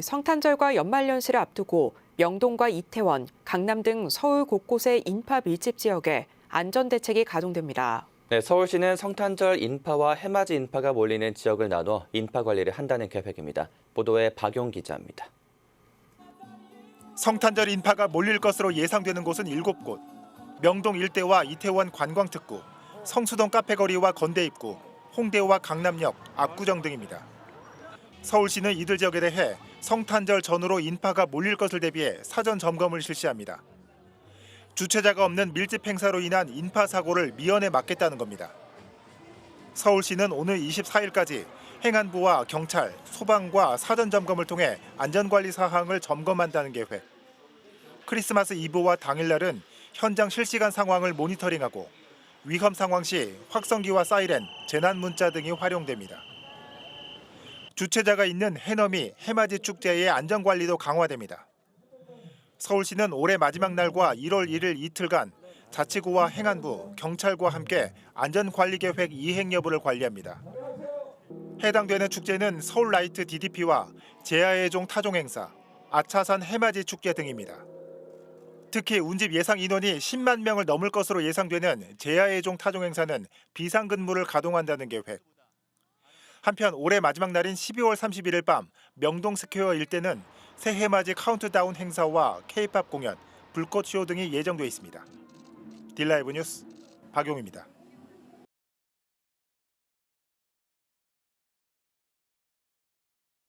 성탄절과 연말연시를 앞두고 명동과 이태원, 강남 등 서울 곳곳의 인파 밀집 지역에 안전 대책이 가동됩니다. 네, 서울시는 성탄절 인파와 해맞이 인파가 몰리는 지역을 나눠 인파 관리를 한다는 계획입니다. 보도에 박용 기자입니다. 성탄절 인파가 몰릴 것으로 예상되는 곳은 7곳. 명동 일대와 이태원 관광특구, 성수동 카페거리와 건대 입구, 홍대와 강남역, 압구정 등입니다. 서울시는 이들 지역에 대해 성탄절 전후로 인파가 몰릴 것을 대비해 사전 점검을 실시합니다. 주최자가 없는 밀집 행사로 인한 인파 사고를 미연에 막겠다는 겁니다. 서울시는 오늘 24일까지 행안부와 경찰, 소방과 사전 점검을 통해 안전관리 사항을 점검한다는 계획. 크리스마스 이브와 당일날은 현장 실시간 상황을 모니터링하고 위험 상황 시 확성기와 사이렌, 재난 문자 등이 활용됩니다. 주최자가 있는 해넘이 해맞이 축제의 안전 관리도 강화됩니다. 서울시는 올해 마지막 날과 1월 1일 이틀간 자치구와 행안부, 경찰과 함께 안전관리 계획 이행 여부를 관리합니다. 해당되는 축제는 서울 라이트 DDP와 제야의 종 타종 행사, 아차산 해맞이 축제 등입니다. 특히 운집 예상 인원이 10만 명을 넘을 것으로 예상되는 제야의 종 타종 행사는 비상근무를 가동한다는 계획. 한편 올해 마지막 날인 12월 31일 밤 명동 스퀘어 일대는 새해 맞이 카운트다운 행사와 K-팝 공연, 불꽃 쇼 등이 예정돼 있습니다. 딜라이브 뉴스 박용입니다.